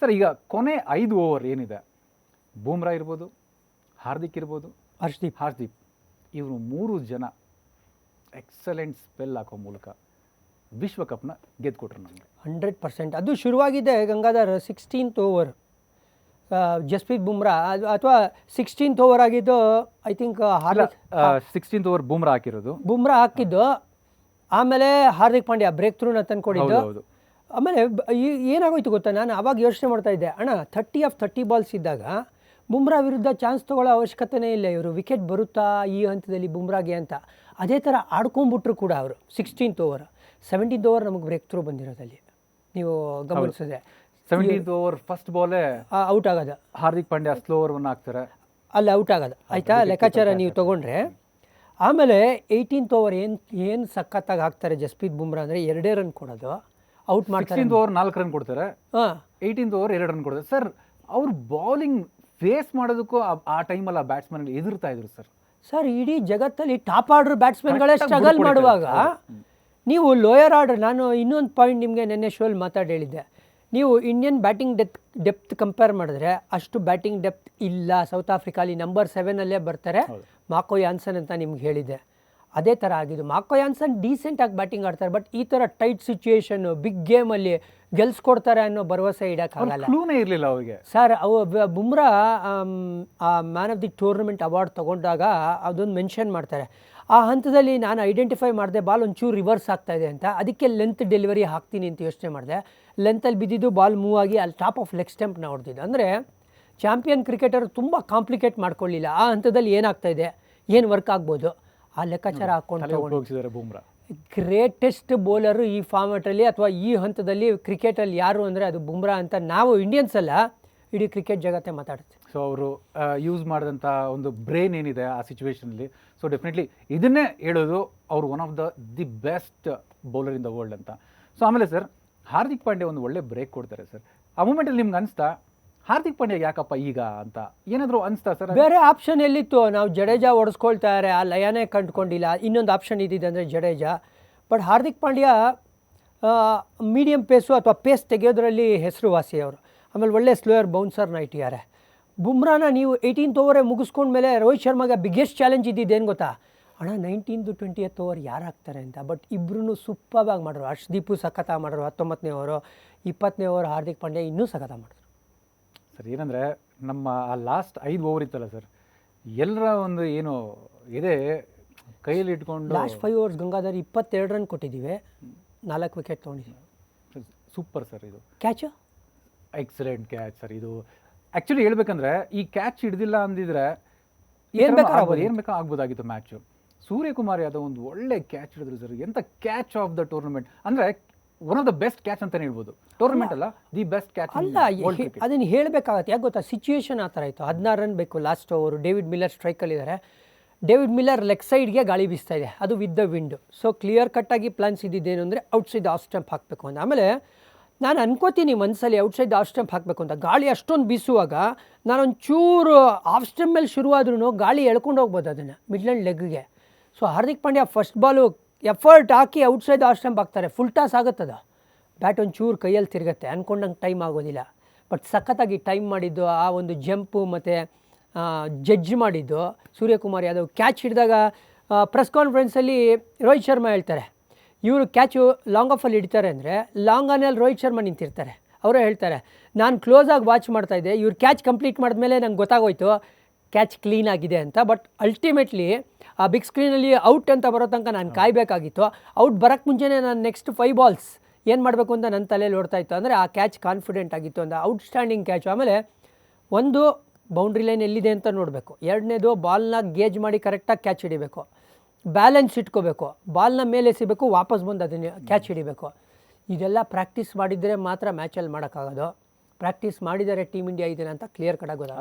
Sir ಈಗ ಕೊನೆ ಐದು ಓವರ್ ಏನಿದೆ? ಬೂಮ್ರಾ ಇರ್ಬೋದು ಹಾರ್ದಿಕ್ ಇರ್ಬೋದು ಹರ್ಷದೀಪ್. ಹಾರ್ದಿಕ್. ಇವರು ಮೂರು ಜನ ಎಕ್ಸಲೆಂಟ್ ಸ್ಪೆಲ್ ಹಾಕೋ ಮೂಲಕ ವಿಶ್ವಕಪ್ನ ಗೆದ್ದುಕೊಟ್ರು ನಮಗೆ. Hundred percent. ಅದು ಶುರುವಾಗಿದೆ ಗಂಗಾಧರ್ ಸಿಕ್ಸ್ಟೀನ್ತ್ ಓವರ್ ಜಸ್ಪ್ರೀತ್ ಬುಮ್ರಾ ಅದು ಅಥವಾ ಸಿಕ್ಸ್ಟೀನ್ತ್ ಓವರ್ ಆಗಿದ್ದು I think Hardik sixteenth over Bumrah ಹಾಕಿರೋದು. ಬುಮ್ರಾ ಹಾಕಿದ್ದು ಆಮೇಲೆ ಹಾರ್ದಿಕ್ ಪಾಂಡ್ಯ ಬ್ರೇಕ್ ಥ್ರೂನ ತಂದ್ಕೊಡಿದ್ದು. ಆಮೇಲೆ ಈ- ಏನಾಗೋಯ್ತು ಗೊತ್ತಾ? ನಾನು ಅವಾಗ ಯೋಚನೆ ಮಾಡ್ತಾ ಇದ್ದೆ. ಅಣ್ಣ ಥರ್ಟಿ ಆಫ್ ಥರ್ಟಿ ಬಾಲ್ಸ್ ಇದ್ದಾಗ ಬುಮ್ರಾ ವಿರುದ್ಧ ಚಾನ್ಸ್ ತೊಗೊಳ್ಳೋ ಅವಶ್ಯಕತೆನೇ ಇಲ್ಲ ಇವರು. ವಿಕೆಟ್ ಬರುತ್ತಾ ಈ ಹಂತದಲ್ಲಿ ಬುಮ್ರಾಗೆ ಅಂತ. ಅದೇ ಥರ ಆಡ್ಕೊಂಬಿಟ್ರು ಕೂಡ ಅವರು. ಸಿಕ್ಸ್ಟೀನ್ತ್ ಓವರ್ ಸೆವೆಂಟೀನ್ತ್ ಓವರ್ ನಮಗೆ ಬ್ರೇಕ್ ಥ್ರೂ ಬಂದಿರೋದಲ್ಲಿ. ನೀವು ಗಮನಿಸಿದೆ ಸೆವೆಂಟೀನ್ತ್ ಓವರ್ ಫಸ್ಟ್ ಬಾಲೇ ಔಟ್ ಆಗೋದು. ಹಾರ್ದಿಕ್ ಪಾಂಡ್ಯ ಸ್ಲೋ ಓವರ್ನ ಹಾಕ್ತಾರೆ. ಅಲ್ಲಿ ಔಟ್ ಆಗೋದು. ಆಯಿತಾ? ಲೆಕ್ಕಾಚಾರ ನೀವು ತೊಗೊಂಡ್ರೆ. ಆಮೇಲೆ ಏಯ್ಟೀನ್ತ್ ಓವರ್ ಏನು ಏನು ಸಖತ್ತಾಗಿ ಹಾಕ್ತಾರೆ ಜಸ್ಪ್ರೀತ್ ಬುಮ್ರಾ ಅಂದರೆ ಎರಡೇ ರನ್ ಕೊಡೋದು. ಔಟ್ ಮಾಡ್ತಾರೆ ಓವರ್ ನಾಲ್ಕು ರನ್ ಕೊಡ್ತಾರೆ. ಹಾಂ. ಏಯ್ಟೀನ್ತ್ ಓವರ್ ಎರಡು ರನ್ ಕೊಡ್ತಾರೆ. ಸರ್ ಅವ್ರು ಬೌಲಿಂಗ್ ಫೇಸ್ ಮಾಡೋದಕ್ಕೂ ಆ- ಟೈಮಲ್ಲಿ ಆ ಬ್ಯಾಟ್ಸ್ಮನ್ ಎದುರ್ತಾ ಇದ್ರು ಸರ್ ಸರ್ ಇಡೀ ಜಗತ್ತಲ್ಲಿ ಟಾಪ್ ಆರ್ಡರ್ ಬ್ಯಾಟ್ಸ್ಮನ್ಗಳೇ ಸ್ಟ್ರಗಲ್ ಮಾಡುವಾಗ ನೀವು ಲೋಯರ್ ಆರ್ಡರ್ ನಾನು ಇನ್ನೊಂದು ಪಾಯಿಂಟ್ ನಿಮಗೆ ನೆನ್ನೆ ಶೋಲ್ ಮಾತಾಡಿ ಹೇಳಿದ್ದೆ. ನೀವು Indian batting death depth compare ಮಾಡಿದ್ರೆ ಅಷ್ಟು ಬ್ಯಾಟಿಂಗ್ ಡೆಪ್ತ್ ಇಲ್ಲ. ಸೌತ್ ಆಫ್ರಿಕಾಲಿ ನಂಬರ್ ಸೆವೆನಲ್ಲೇ ಬರ್ತಾರೆ. ಮಾಕೋ ಯಾನ್ಸನ್ ಅಂತ ನಿಮ್ಗೆ ಹೇಳಿದ್ದೆ. ಅದೇ ಥರ ಆಗಿದ್ದು. ಮಾಕೋ ಯಾನ್ಸನ್ ಡೀಸೆಂಟಾಗಿ ಬ್ಯಾಟಿಂಗ್ ಆಡ್ತಾರೆ ಬಟ್ ಈ ಥರ ಟೈಟ್ ಸಿಚುಯೇಷನ್ನು ಬಿಗ್ ಗೇಮಲ್ಲಿ ಗೆಲ್ಸ್ಕೊಡ್ತಾರೆ ಅನ್ನೋ ಭರವಸೆ ಇಡೋಕ್ಕಾಗಲ್ಲ. ಕ್ಲೂನೇ ಇರಲಿಲ್ಲ ಅವರಿಗೆ. ಸರ್ ಅವು ಬುಮ್ರಾ ಆ man of the tournament award ತೊಗೊಂಡಾಗ ಅದೊಂದು ಮೆನ್ಷನ್ ಮಾಡ್ತಾರೆ. ಆ ಹಂತದಲ್ಲಿ ನಾನು ಐಡೆಂಟಿಫೈ ಮಾಡಿದೆ ಬಾಲ್ ಒಂಚೂರು ರಿವರ್ಸ್ ಆಗ್ತಾ ಇದೆ ಅಂತ. ಅದಕ್ಕೆ ಲೆಂತ್ ಡೆಲಿವರಿ ಹಾಕ್ತೀನಿ ಅಂತ ಯೋಚನೆ ಮಾಡಿದೆ. ಲೆಂತಲ್ಲಿ ಬಿದ್ದಿದ್ದು ಬಾಲ್ ಮೂವ್ ಆಗಿ ಅಲ್ಲಿ ಟಾಪ್ ಆಫ್ ಲೆಗ್ ಸ್ಟೆಂಪ್ನ ಹೊಡೆದಿದ್ದು. ಅಂದರೆ ಚಾಂಪಿಯನ್ ಕ್ರಿಕೆಟರ್ ತುಂಬ ಕಾಂಪ್ಲಿಕೇಟ್ ಮಾಡ್ಕೊಳ್ಳಿಲ್ಲ. ಆ ಹಂತದಲ್ಲಿ ಏನಾಗ್ತಾ ಇದೆ? ಏನು ವರ್ಕ್ ಆಗ್ಬೋದು? ಆ ಲೆಕ್ಕಾಚಾರ ಹಾಕೊಂಡು ಬೂಮ್ರಾ. ಗ್ರೇಟೆಸ್ಟ್ ಬೌಲರು ಈ ಫಾರ್ಮೆಟಲ್ಲಿ ಅಥವಾ ಈ ಹಂತದಲ್ಲಿ ಕ್ರಿಕೆಟಲ್ಲಿ ಯಾರು ಅಂದರೆ ಅದು ಬುಮ್ರಾ ಅಂತ ನಾವು ಇಂಡಿಯನ್ಸ್ ಅಲ್ಲ ಇಡೀ ಕ್ರಿಕೆಟ್ ಜಗತ್ತೇ ಮಾತಾಡ್ತೀವಿ ಸೊ ಅವರು ಯೂಸ್ ಮಾಡಿದಂಥ ಒಂದು ಬ್ರೈನ್ ಏನಿದೆ ಆ ಸಿಚುವೇಶನಲ್ಲಿ ಸೊ ಡೆಫಿನೆಟ್ಲಿ ಇದನ್ನೇ ಹೇಳೋದು ಅವರು one of the the best bowler in the world ಅಂತ. ಸೊ ಆಮೇಲೆ ಸರ್ ಹಾರ್ದಿಕ್ ಪಾಂಡೆ ಒಂದು ಒಳ್ಳೆ ಬ್ರೇಕ್ ಕೊಡ್ತಾರೆ ಸರ್ ಆ ಮೂಮೆಂಟಲ್ಲಿ ನಿಮ್ಗೆ ಅನಿಸ್ತಾ? ಹಾರ್ದಿಕ್ ಪಾಂಡ್ಯ ಯಾಕಪ್ಪ ಈಗ ಅಂತ? ಏನಾದರೂ ಅನಿಸ್ತಾ ಸರ್? ಬೇರೆ ಆಪ್ಷನ್ ಎಲ್ಲಿತ್ತು? ನಾವು ಜಡೇಜಾ ಇದ್ದಾರೆ ಆ ಲಯನೇ ಕಂಡುಕೊಂಡಿಲ್ಲ, ಇನ್ನೊಂದು ಆಪ್ಷನ್ ಇದ್ದಿದೆ ಅಂದರೆ Jadeja. But Hardik Pandya medium pace ಅಥವಾ ಪೇಸ್ ತೆಗೆಯೋದ್ರಲ್ಲಿ ಹೆಸರುವಾಸಿ ಅವರು. ಆಮೇಲೆ ಒಳ್ಳೆ ಸ್ಲೋಯರ್ ಬೌನ್ಸರ್ನ ಇಟ್ಟಿದ್ದಾರೆ. ಬುಮ್ರಾನ ನೀವು ಏಯ್ಟೀನ್ತ್ ಓವರೇ ಮುಗಿಸ್ಕೊಂಡ್ಮೇಲೆ ರೋಹಿತ್ ಶರ್ಮಾಗೆ ಬಿಗ್ಗೆಸ್ಟ್ ಚಾಲೆಂಜ್ ಇದ್ದಿದ್ದೇನು ಗೊತ್ತಾ? ಅಣ್ಣ ನೈನ್ಟೀನ್ದು ಟ್ವೆಂಟಿಯತ್ ಓವರ್ ಯಾರು ಹಾಕ್ತಾರೆ ಅಂತ. ಬಟ್ ಇಬ್ಬರೂ ಆಗಿ ಮಾಡಿದ್ರು. ಹರ್ಷದೀಪು ಸಖತ ಮಾಡಿದ್ರು ಹತ್ತೊಂಬತ್ತನೇ ಓವರು ಇಪ್ಪತ್ತನೇ ಓವರ್ ಹಾರ್ದಿಕ್ ಪಾಂಡ್ಯ ಇನ್ನೂ ಸಖತ ಮಾಡಿದ್ರು. ಸರ್ ಏನಂದರೆ ನಮ್ಮ ಆ ಲಾಸ್ಟ್ ಐದು ಓವರ್ ಇತ್ತಲ್ಲ ಸರ್ ಎಲ್ಲರ ಒಂದು ಏನು ಇದೆ ಕೈಯಲ್ಲಿ ಇಟ್ಕೊಂಡು ಲಾಸ್ಟ್ ಫೈವ್ ಓವರ್ಸ್ ಗಂಗಾಧರ್ ಇಪ್ಪತ್ತೆರಡು ರನ್ ಕೊಟ್ಟಿದ್ದೀವಿ. ನಾಲ್ಕು ವಿಕೆಟ್ ತೊಗೊಂಡಿದ್ದೀವಿ. ಸೂಪರ್ ಸರ್ ಇದು. ಕ್ಯಾಚು ಎಕ್ಸಲೆಂಟ್ ಕ್ಯಾಚ್ ಸರ್ ಇದು. ಆ್ಯಕ್ಚುಲಿ ಹೇಳ್ಬೇಕಂದ್ರೆ ಈ ಕ್ಯಾಚ್ ಹಿಡ್ದಿಲ್ಲ ಅಂದಿದ್ರೆ ಏನು ಬೇಕಾಗ್ಬೋದು ಏನು ಬೇಕೋ ಆಗ್ಬೋದಾಗಿತ್ತು ಮ್ಯಾಚು ಸೂರ್ಯಕುಮಾರ್ ಯಾದವ್ ಒಂದು ಒಳ್ಳೆ ಕ್ಯಾಚ್ ಹಿಡಿದ್ರು ಸರ್. ಎಂಥ ಕ್ಯಾಚ್ ಆಫ್ ದ ಟೂರ್ನಮೆಂಟ್ ಅಂದ್ರೆ one of the best catch ಅಂತಾನೆ ಹೇಳ್ಬೋದು. ಟೂರ್ನಮೆಂಟ್ ಅಲ್ಲ ದಿ ಬೆಸ್ಟ್ ಕ್ಯಾಚ್ ಅಲ್ಲ ಅದನ್ನು ಹೇಳಬೇಕಾಗತ್ತೆ. ಯಾಕೆ ಗೊತ್ತಾ? ಸಿಚುಯೇಷನ್ ಆ ಥರ ಇತ್ತು. ಹದಿನಾರು ರನ್ ಬೇಕು ಲಾಸ್ಟ್ ಓವರು ಡೇವಿಡ್ ಮಿಲ್ಲರ್ ಸ್ಟ್ರೈಕಲ್ಲಿದ್ದಾರೆ ಡೇವಿಡ್ ಮಿಲ್ಲರ್ ಲೆಗ್ ಸೈಡ್ಗೆ ಗಾಳಿ ಬೀಸ್ತಾ ಇದೆ. ಅದು with the wind so clear ಕಟ್ಟಾಗಿ ಪ್ಲಾನ್ಸ್ ಇದ್ದಿದ್ದೇನು ಅಂದರೆ ಔಟ್ಸೈಡ್ ಆಫ್ ಸ್ಟಂಪ್ ಹಾಕಬೇಕು ಅಂತ. ಆಮೇಲೆ ನಾನು ಅನ್ಕೋತೀನಿ ಮನಸ್ಸಲ್ಲಿ ಔಟ್ಸೈಡ್ ಆಫ್ ಸ್ಟಂಪ್ ಹಾಕಬೇಕು ಅಂತ. ಗಾಳಿ ಅಷ್ಟೊಂದು ಬೀಸುವಾಗ ನಾನೊಂದು ಚೂರು ಆಫ್ ಸ್ಟಂಪ್ ಮೇಲೆ ಶುರುವಾದ್ರೂ ಗಾಳಿ ಎಳ್ಕೊಂಡು ಹೋಗ್ಬೋದು ಅದನ್ನು ಮಿಡ್ಲ್ಯಾಂಡ್ ಲೆಗ್ಗೆ so Hardik Pandya first ball effort ಹಾಕಿ ಔಟ್ಸೈಡ್ ಸೈಡ್ ಸ್ಟಂಪ್ ಹಾಕ್ತಾರೆ. ಫುಲ್ ಟಾಸ್ ಆಗುತ್ತದ? ಬ್ಯಾಟ್ ಒಂಚೂರು ಚೂರು ಕೈಯಲ್ಲಿ ತಿರುಗತ್ತೆ. ಅಂದ್ಕೊಂಡಂಗೆ ಟೈಮ್ ಆಗೋದಿಲ್ಲ. ಬಟ್ ಸಖತ್ತಾಗಿ ಟೈಮ್ ಮಾಡಿದ್ದು, ಆ ಒಂದು ಜಂಪು ಮತ್ತು ಜಡ್ಜ್ ಮಾಡಿದ್ದು, ಸೂರ್ಯಕುಮಾರ್ ಯಾದವ್ ಕ್ಯಾಚ್ ಹಿಡಿದಾಗ ಪ್ರೆಸ್ ಕಾನ್ಫರೆನ್ಸಲ್ಲಿ ರೋಹಿತ್ ಶರ್ಮಾ ಹೇಳ್ತಾರೆ. ಇವರು ಕ್ಯಾಚು ಲಾಂಗ್ ಆಫಲ್ಲಿ ಹಿಡಿತಾರೆ ಅಂದರೆ ಲಾಂಗ್ ಆನಲ್ಲಿ ರೋಹಿತ್ ಶರ್ಮಾ ನಿಂತಿರ್ತಾರೆ. ಅವರೇ ಹೇಳ್ತಾರೆ, ನಾನು ಕ್ಲೋಸಾಗಿ ವಾಚ್ ಮಾಡ್ತಾಯಿದ್ದೆ ಇವ್ರು ಕ್ಯಾಚ್ ಕಂಪ್ಲೀಟ್ ಮಾಡಿದ್ಮೇಲೆ ನಂಗೆ ಗೊತ್ತಾಗೋಯ್ತು. ಕ್ಯಾಚ್ ಕ್ಲೀನ್ ಆಗಿದೆ ಅಂತ. ಬಟ್ ಅಲ್ಟಿಮೇಟ್ಲಿ ಆ ಬಿಗ್ ಸ್ಕ್ರೀನಲ್ಲಿ ಔಟ್ ಅಂತ ಬರೋ ತನಕ ನಾನು ಕಾಯಬೇಕಾಗಿತ್ತು. ಔಟ್ ಬರೋಕ್ಕೆ ಮುಂಚೆನೇ ನಾನು ನೆಕ್ಸ್ಟ್ ಫೈವ್ ಬಾಲ್ಸ್ ಏನು ಮಾಡಬೇಕು ಅಂತ ನನ್ನ ತಲೆಯಲ್ಲಿ ಓಡ್ತಾ ಇತ್ತು ಅಂದರೆ ಆ ಕ್ಯಾಚ್ ಕಾನ್ಫಿಡೆಂಟ್ ಆಗಿತ್ತು ಅಂತ. ಔಟ್ಸ್ಟ್ಯಾಂಡಿಂಗ್ ಕ್ಯಾಚ್ ಆಮೇಲೆ ಒಂದು ಬೌಂಡ್ರಿ ಲೈನ್ ಎಲ್ಲಿದೆ ಅಂತ ನೋಡಬೇಕು. ಎರಡನೇದು ಬಾಲ್ನ ಗೇಜ್ ಮಾಡಿ ಕರೆಕ್ಟಾಗಿ ಕ್ಯಾಚ್ ಹಿಡಿಬೇಕು. ಬ್ಯಾಲೆನ್ಸ್ ಇಟ್ಕೋಬೇಕು. ಬಾಲ್ನ ಮೇಲೆ ಎಸಿಬೇಕು, ವಾಪಸ್ ಬಂದು ಅದನ್ನು ಕ್ಯಾಚ್ ಹಿಡಿಬೇಕು. ಇದೆಲ್ಲ ಪ್ರಾಕ್ಟೀಸ್ ಮಾಡಿದರೆ ಮಾತ್ರ ಮ್ಯಾಚಲ್ಲಿ ಮಾಡೋಕ್ಕಾಗೋದು. ಪ್ರಾಕ್ಟೀಸ್ ಮಾಡಿದರೆ ಟೀಮ್ ಇಂಡಿಯಾ ಇದೆಯಾ ಅಂತ ಕ್ಲಿಯರ್ ಕಟ್ ಆಗೋದು